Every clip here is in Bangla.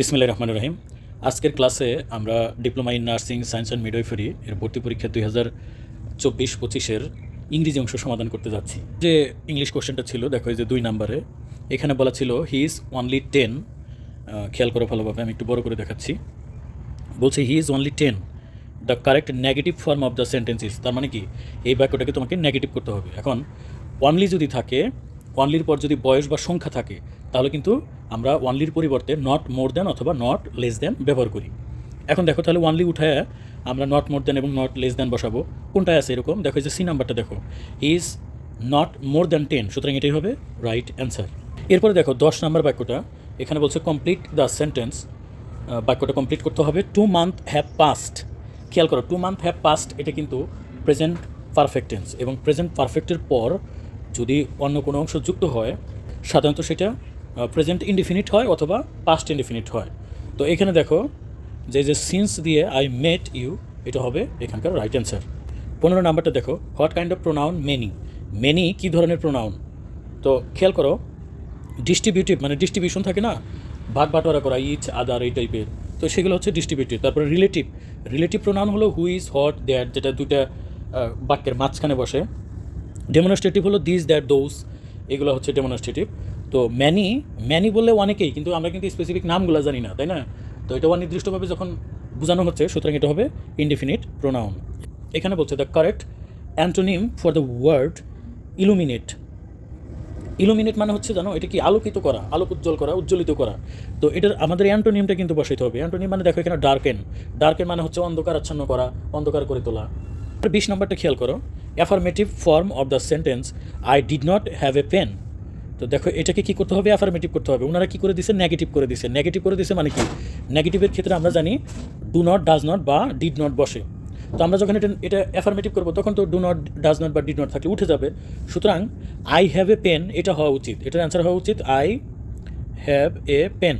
বিসমিল্লাহ রহমান রহিম। আজকের ক্লাসে আমরা diploma in nursing, science and midwifery এর ভর্তি পরীক্ষা দুই হাজার চব্বিশ পঁচিশের ইংরেজি অংশ সমাধান করতে যাচ্ছি। যে ইংলিশ কোশ্চেনটা ছিল, দেখো যে দুই নাম্বারে, এখানে বলা ছিল হি ইজ অনলি টেন খেয়াল করো ভালোভাবে, আমি একটু বড় করে দেখাচ্ছি। বলছে he is only ten the correct negative form of the sentence sentences তার মানে কি? এই বাক্যটাকে তোমাকে নেগেটিভ করতে হবে। এখন অনলি যদি থাকে অনলির পর যদি বয়স বা সংখ্যা থাকে, তাহলে কিন্তু আমরা ওয়ানলির পরিবর্তে নট মোর দেন অথবা নট লেস দেন ব্যবহার করি। এখন দেখো, তাহলে ওয়ানলি উঠায় আমরা নট মোর দেন এবং নট লেস দেন বসাবো। কোনটায় আছে এরকম? দেখো যে সি নাম্বারটা দেখো is not more than ten সুতরাং এটাই হবে রাইট অ্যান্সার এরপরে দেখো, দশ নাম্বার বাক্যটা, এখানে বলছে কমপ্লিট দ্য সেন্টেন্স বাক্যটা কমপ্লিট করতে হবে টু মান্থ হ্যাভ পাস্ট খেয়াল করো টু মান্থ হ্যাভ পাস্ট এটা কিন্তু প্রেজেন্ট পারফেক্ট টেন্স এবং প্রেজেন্ট পারফেক্টের পর যদি অন্য কোনো অংশ যুক্ত হয়, সাধারণত সেটা প্রেজেন্ট ইনডিফিনিট হয় অথবা পাস্ট ইনডিফিনিট হয়। তো এখানে দেখো, যে যে সিন্স দিয়ে আই মেট ইউ এটা হবে এখানকার রাইট অ্যান্সার পনেরো নাম্বারটা দেখো what kind of pronoun many many কী ধরনের প্রোনাউন তো খেয়াল করো ডিস্ট্রিবিউটিভ মানে ডিস্ট্রিবিউশন থাকে না? ভাগ বাটোয়ারা করা ইচ আদার এই টাইপের তো সেগুলো হচ্ছে ডিস্ট্রিবিউটিভ তারপরে রিলেটিভ রিলেটিভ প্রোনাউন হলো হু ইজ হট দ্যাট যেটা দুইটা বাক্যের মাঝখানে বসে। ডেমনস্ট্রেটিভ হলো দিস দ্যাট দোজ এগুলো হচ্ছে ডেমনস্ট্রেটিভ তো ম্যানি ম্যানি বললে অনেকেই, কিন্তু আমরা কিন্তু স্পেসিফিক নামগুলো জানি না, তাই না? তো এটা অনির্দিষ্টভাবে যখন বোঝানো হচ্ছে, সুতরাং এটা হবে ইনডিফিনিট প্রোনাউন এখানে বলছে the correct antonym for the word illuminate illuminate মানে হচ্ছে জানো, এটা কি আলোকিত করা, আলোক উজ্জ্বল করা, উজ্জ্বলিত করা। তো এটার, আমাদের অ্যান্টোনিমটা কিন্তু বসাইতে হবে। অ্যান্টোনিম মানে দেখো এখানে ডার্কেন ডার্কেন মানে হচ্ছে অন্ধকার আচ্ছন্ন করা, অন্ধকার করে তোলা। বিশ নম্বরটা খেয়াল করো। Affirmative form of the sentence I did not have a pen তো দেখো, এটাকে কী করতে হবে? অ্যাফার্মেটিভ করতে হবে। ওনারা কী করে দিছে? নেগেটিভ করে দিছে। নেগেটিভ করে দিছে মানে কি? নেগেটিভের ক্ষেত্রে আমরা জানি ডু নট ডাজ নট বা ডিড নট বসে। তো আমরা যখন এটা এটা অ্যাফার্মেটিভ করব, তখন তো ডু নট ডাজ নট বা ডিড নট থাকলে উঠে যাবে। সুতরাং আই হ্যাভ এ পেন এটা হওয়া উচিত। এটার অ্যান্সার হওয়া উচিত আই হ্যাভ এ পেন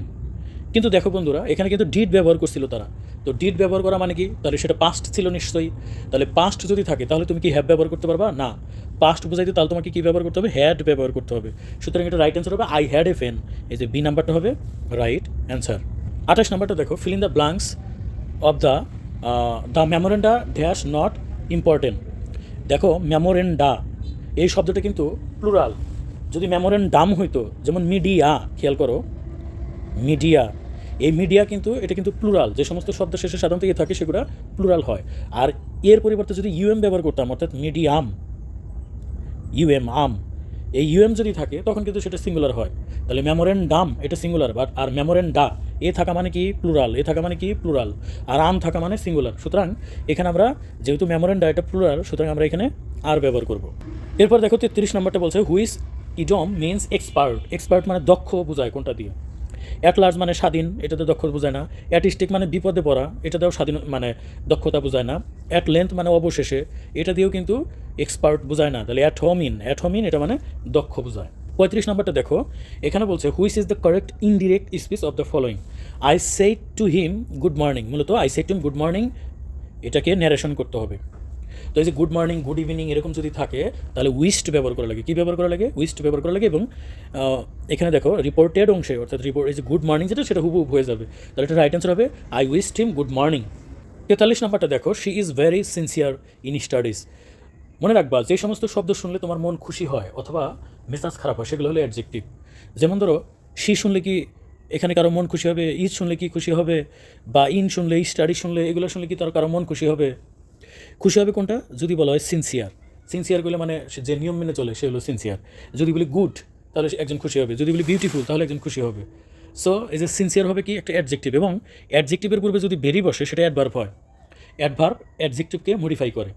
কিন্তু দেখো বন্ধুরা, এখানে কিন্তু ডিড ব্যবহার করছিল তারা। তো ডিড ব্যবহার করা মানে কি? তাহলে সেটা পাস্ট ছিল নিশ্চয়ই। তাহলে পাস্ট যদি থাকে, তাহলে তুমি কি হ্যাভ ব্যবহার করতে পারবা? না। পাস্ট বোঝাইতে তাহলে তোমাকে কি ব্যবহার করতে হবে? হ্যাড ব্যবহার করতে হবে। সুতরাং এটা রাইট অ্যান্সার হবে আই হ্যাড এ ফেন এই যে বি নাম্বারটা হবে রাইট অ্যান্সার আঠাশ নাম্বারটা দেখো fill in the blanks of the the memoranda dash not important দেখো মেমোরেন্ডা এই শব্দটা কিন্তু প্লুরাল যদি মেমোরেন্ডাম হইতো, যেমন মিডিয়া খেয়াল করো। মিডিয়া এই মিডিয়া কিন্তু, এটা কিন্তু প্লুরাল যে সমস্ত শব্দ শেষে সাধারণত ইয়ে থাকে, সেগুলো প্লুরাল হয়। আর এর পরিবর্তে যদি ইউএম ব্যবহার করতাম, অর্থাৎ মিডিয়াম ইউএম আম এই ইউএম যদি থাকে, তখন কিন্তু সেটা সিঙ্গুলার হয়। তাহলে মেমোরেন্ডাম এটা সিঙ্গুলার বাট আর মেমোরেন্ডা এ থাকা মানে কি প্লুরাল এ থাকা মানে কি প্লুরাল আর আম থাকা মানে সিঙ্গুলার সুতরাং এখানে আমরা, যেহেতু মেমোরেন্ডা এটা প্লুরাল সুতরাং আমরা এখানে আর ব্যবহার করব। এরপর দেখো তেত্রিশ নম্বরটা বলছে হুইস ইডম মিনস এক্সপার্ট এক্সপার্ট মানে দক্ষ বোঝায় কোনটা দিয়ে। অ্যাট লার্জ মানে স্বাধীন, এটাতে দক্ষ বোঝায় না। অ্যাটিস্টিক মানে বিপদে পড়া, এটাতেও স্বাধীন মানে দক্ষতা বোঝায় না। অ্যাট লেন্থ মানে অবশেষে, এটা দিয়েও কিন্তু এক্সপার্ট বোঝায় না। তাহলে অ্যাট হোমিন অ্যাট হোমিন এটা মানে দক্ষ বোঝায়। পঁয়ত্রিশ নম্বরটা দেখো, এখানে বলছে which is the correct indirect speech of the following I said to him good morning মূলত I said to him good morning এটাকে ন্যারেশন করতে হবে। তো এই যে গুড মর্নিং গুড ইভিনিং এরকম যদি থাকে, তাহলে উইস্ট ব্যবহার করা লাগে। কী ব্যবহার করা লাগে? উইস্ট ব্যবহার করা লাগে এবং এখানে দেখো রিপোর্টেড অংশে, অর্থাৎ রিপোর্ট এই যে গুড মর্নিং যেটা, সেটা হুবহু হয়ে যাবে। তাহলে এটা রাইট অ্যান্সার হবে I wished him good morning তেতাল্লিশ নাম্বারটা দেখো she is very sincere in studies মনে রাখবা, যে সমস্ত শব্দ শুনলে তোমার মন খুশি হয় অথবা মেজাজ খারাপ হয়, সেগুলো হলো অ্যাডজেক্টিভ যেমন ধরো শি শুনলে কি এখানে কারও মন খুশি হবে ইজ শুনলে কি খুশি হবে, বা ইন শুনলে স্টাডি শুনলে, এগুলো শুনলে কি তার কারও মন খুশি হবে? খুশি হবে কোনটা? যদি বলা হয় সিনসিয়ার সিনসিয়ার করলে মানে যে নিয়ম মেনে চলে, সে হলো সিনসিয়ার যদি বলি গুড তাহলে একজন খুশি হবে। যদি বলি বিউটিফুল তাহলে একজন খুশি হবে। সো এই যে সিনসিয়ার হবে কি? একটা অ্যাডজেক্টিভ এবং অ্যাডজেক্টিভের পূর্বে যদি বেরি বসে সেটা অ্যাডভার্ভ হয়। অ্যাডভার্ভ অ্যাডজেক্টিভকে মডিফাই করে।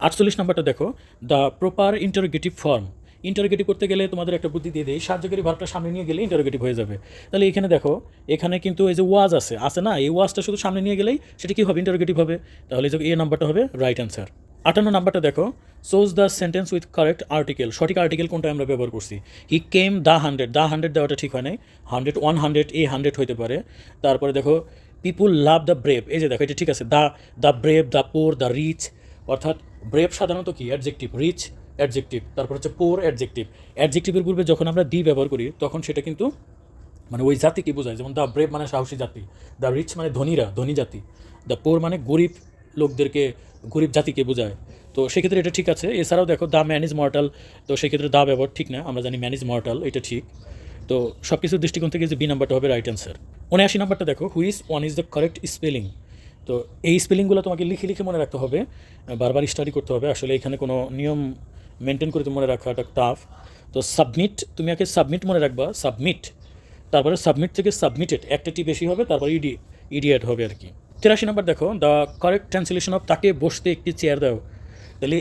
আটচল্লিশ নম্বরটা দেখো। The proper interrogative form interrogative করতে গেলে তোমাদের একটা বুদ্ধি দিয়ে দেয় সাহায্যকারী ভার্বটা সামনে নিয়ে গেলে ইন্টারোগেটিভ হয়ে যাবে। তাহলে এখানে দেখো, এখানে কিন্তু এই যে ওয়াজ আছে আছে না? এই ওয়াজটা শুধু সামনে নিয়ে গেলেই সেটা কি হবে? ইন্টারোগেটিভ হবে। তাহলে এই যে এই নাম্বারটা হবে রাইট অ্যান্সার আটান্ন নাম্বারটা দেখো choose the sentence with correct article সঠিক আর্টিকেল কোনটা আমরা ব্যবহার করছি? He came the hundred the hundred দেওয়াটা ঠিক হয় নাই। Hundred one hundred a hundred হতে পারে। তারপরে দেখো পিপুল লাভ দ্য ব্রেভ এই যে দেখো, এটা ঠিক আছে। The the brave the poor the rich অর্থাৎ ব্রেভ সাধারণত কি? অ্যাডজেক্টিভ রিচ অ্যাডজেক্টিভ তারপর হচ্ছে পোর অ্যাডজেক্টিভ অ্যাডজেক্টিভের পূর্বে যখন আমরা দি ব্যবহার করি, তখন সেটা কিন্তু মানে ওই জাতিকে বোঝায়? যেমন দ্য ব্রেভ মানে সাহসী জাতি দ্য রিচ মানে ধনীরা, ধনী জাতি দ্য পোর মানে গরিব লোকদেরকে, গরিব জাতিকে বোঝায়। তো সেক্ষেত্রে এটা ঠিক আছে। এছাড়াও দেখো দ্য ম্যান ইজ মর্টাল তো সেক্ষেত্রে দা ব্যবহার ঠিক না, আমরা জানি ম্যান ইজ মর্টাল এটা ঠিক। তো সব কিছুর দৃষ্টিকোণ থেকে যে বি নাম্বারটা হবে রাইট অ্যান্সার উনআশি নাম্বারটা দেখো which one is the correct spelling তো এই স্পেলিংগুলো তোমাকে লিখে লিখে মনে রাখতে হবে, বারবার স্টাডি করতে হবে। আসলে এখানে কোনো নিয়ম মেনটেন করে মনে রাখাটা টাফ। তো সাবমিট তুমি আগে সাবমিট মনে রাখবা সাবমিট তারপরে সাবমিট থেকে সাবমিটেড একটা টি বেশি হবে, তারপরে ইডি ইডিয়েট হবে আর কি। তিরাশি নম্বর দেখো দ্য কারেক্ট ট্রান্সলেশন অফ তাকে বসতে একটি চেয়ার দাও। তাহলে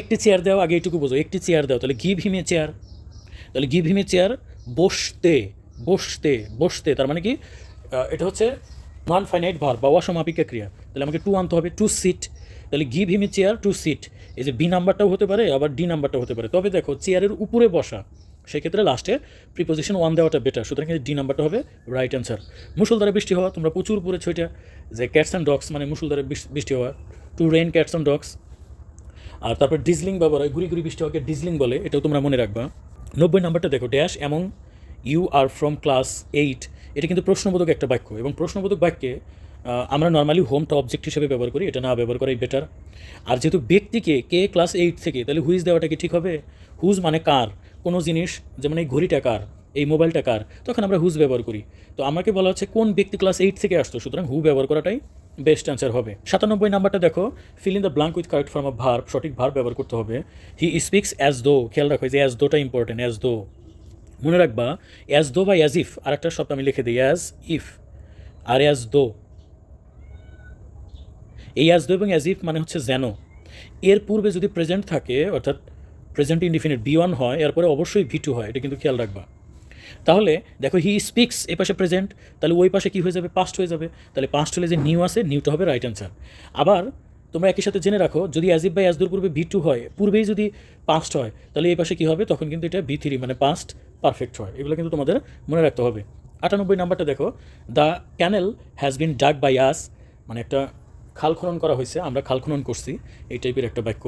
একটি চেয়ার দাও আগে এইটুকু বোঝো, একটি চেয়ার দাও, তাহলে গিভ হিমে চেয়ার তাহলে গিভ হিমে চেয়ার বসতে বসতে বসতে, তার মানে কি? এটা হচ্ছে নন ফাইনাইট ভার বা অসমাপিকা ক্রিয়া। তাহলে আমাকে টু আনতে হবে টু সিট তাহলে give him a chair to sit এই যে বি নাম্বারটাও হতে পারে, আবার ডি নাম্বারটাও হতে পারে। তবে দেখো চেয়ারের উপরে বসা, সেক্ষেত্রে লাস্টে প্রিপোজিশন ওয়ান দেওয়াটা বেটার সুতরাং কিন্তু ডি নাম্বারটা হবে রাইট অ্যান্সার মুসুলধারে বৃষ্টি হওয়া, তোমরা প্রচুর পরে ছইটা যে ক্যাটস অ্যান্ড ডগস মানে মুসুলধারে বৃষ্টি- হওয়া। To rain cats and dogs আর তারপর ডিজলিং ব্যবহার হয়, গুড়ি গুড়ি বৃষ্টি হওয়াকে ডিজলিং বলে, এটাও তোমরা মনে রাখবা। নব্বই নাম্বারটা দেখো ড্যাশ এমন you are from class eight এটা কিন্তু প্রশ্নবোধক একটা বাক্য এবং প্রশ্নবোধক বাক্যে আমরা নর্মালি হোমটা অবজেক্ট হিসেবে ব্যবহার করি, এটা না ব্যবহার করাই বেটার আর যেহেতু ব্যক্তিকে কে ক্লাস এইট থেকে, তাহলে হুইজ দেওয়াটা কি ঠিক হবে? হুজ মানে কার? কোনো জিনিস, যেমন এই ঘড়িটা কার? এই মোবাইলটা কার? তখন আমরা হুজ ব্যবহার করি। তো আমাকে বলা হচ্ছে কোন ব্যক্তি ক্লাস এইট থেকে আসতো, সুতরাং হু ব্যবহার করাটাই বেস্ট অ্যান্সার হবে। সাতানব্বই নাম্বারটা দেখো fill in the blank with correct form of verb সঠিক ভার্ব ব্যবহার করতে হবে। হি স্পিক্স অ্যাজ দো খেয়াল রাখো যে অ্যাজ দোটা ইম্পর্টেন্ট অ্যাজ দো মনে রাখবা অ্যাজ দো বা অ্যাজ ইফ আর একটা শব্দ আমি লিখে দিই as if R as though এই অ্যাজ দো এবং অ্যাজ ইফ মানে হচ্ছে যেন। এর পূর্বে যদি প্রেজেন্ট থাকে, অর্থাৎ প্রেজেন্ট ইনডিফিনিট বি ওয়ান হয়, এরপরে অবশ্যই ভি টু হয়, এটা কিন্তু খেয়াল রাখবা। তাহলে দেখো হি স্পিক্স এ পাশে প্রেজেন্ট তাহলে ওই পাশে কী হয়ে যাবে? পাস্ট হয়ে যাবে। তাহলে পাস্ট হলে যে নিউ আসে নিউটা হবে রাইট অ্যান্সার আবার তোমরা একই সাথে জেনে রাখো, যদি অ্যাজিব বাই অ্যাজদুর পূর্বে ভি টু হয়, পূর্বেই যদি পাস্ট হয়, তাহলে এই পাশে কী হবে? তখন কিন্তু এটা ভি থ্রি মানে পাস্ট পারফেক্ট হয়। এগুলো কিন্তু তোমাদের মনে রাখতে হবে। আটানব্বই নাম্বারটা দেখো দ্য ক্যানেল হ্যাজ বিন ডাক বাই আস মানে একটা খাল খনন করা হয়েছে, আমরা খাল খনন করছি এই টাইপের একটা বাক্য।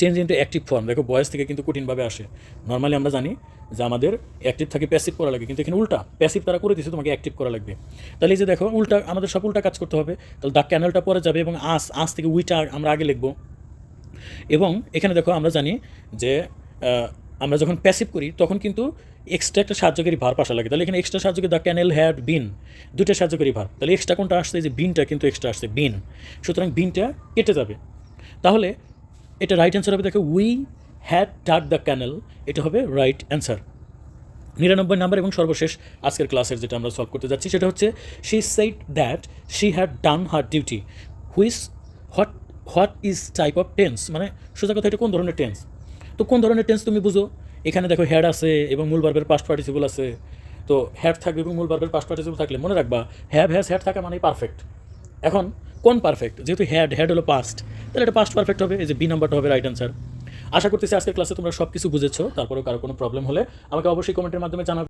চেঞ্জ ইন্টু অ্যাক্টিভ ফর্ম দেখো বয়স থেকে কিন্তু কঠিনভাবে আসে। নর্মালি আমরা জানি যে আমাদের অ্যাক্টিভ থাকে প্যাসিভ করা লাগে, কিন্তু এখানে উল্টা প্যাসিভ তারা করে দিচ্ছে তোমাকে অ্যাক্টিভ করা লাগবে। তাহলে এই যে দেখো, উল্টা, আমাদের সব উল্টা কাজ করতে হবে। তাহলে দ্য ক্যানেলটা পরে যাবে এবং আস আস থেকে উইটা আমরা আগে লিখব। এবং এখানে দেখো আমরা জানি যে আমরা যখন প্যাসিভ করি, তখন কিন্তু এক্সট্রা একটা সাহায্যকারী ভার পাশা লাগে। তাহলে এখানে এক্সট্রা সাহায্যকারী দ্য ক্যানেল হ্যাড বিন দুটো সাহায্যকারী ভার তাহলে এক্সট্রা কোনটা আসছে? যে বিনটা কিন্তু এক্সট্রা আসছে বিন সুতরাং বিনটা কেটে যাবে। তাহলে এটা রাইট অ্যান্সার হবে, দেখো we had dug the canal এটা হবে রাইট অ্যান্সার নিরানব্বই নাম্বার এবং সর্বশেষ আজকের ক্লাসের যেটা আমরা সলভ করতে যাচ্ছি, সেটা হচ্ছে she said that she had done her duty which what what is type of tense মানে সোজা কথা, এটা কোন ধরনের টেন্স তো কোন ধরনের টেন্স তুমি বুঝো? এখানে দেখো হ্যাড আছে এবং মূল বার্বের পাস্ট পার্টিসিপল আছে। তো হ্যাড থাকবে এবং মূল বার্বের পাস্ট পার্টিসিপল থাকলে মনে রাখবা হ্যাভ হ্যাজ হ্যাড থাকা মানেই পারফেক্ট এখন, কোন পারফেক্ট যেহেতু হ্যাড হ্যাড হলো পাস্ট তাহলে এটা পাস্ট পারফেক্ট হবে, এই যে বি নাম্বারটা হবে রাইট অ্যান্সার আশা করতেছি আজকের ক্লাসে তোমরা সব কিছু বুঝেছ, তারপরেও কারও কোনো প্রবলেম হলে আমাকে অবশ্যই কমেন্টের মাধ্যমে জানাবে।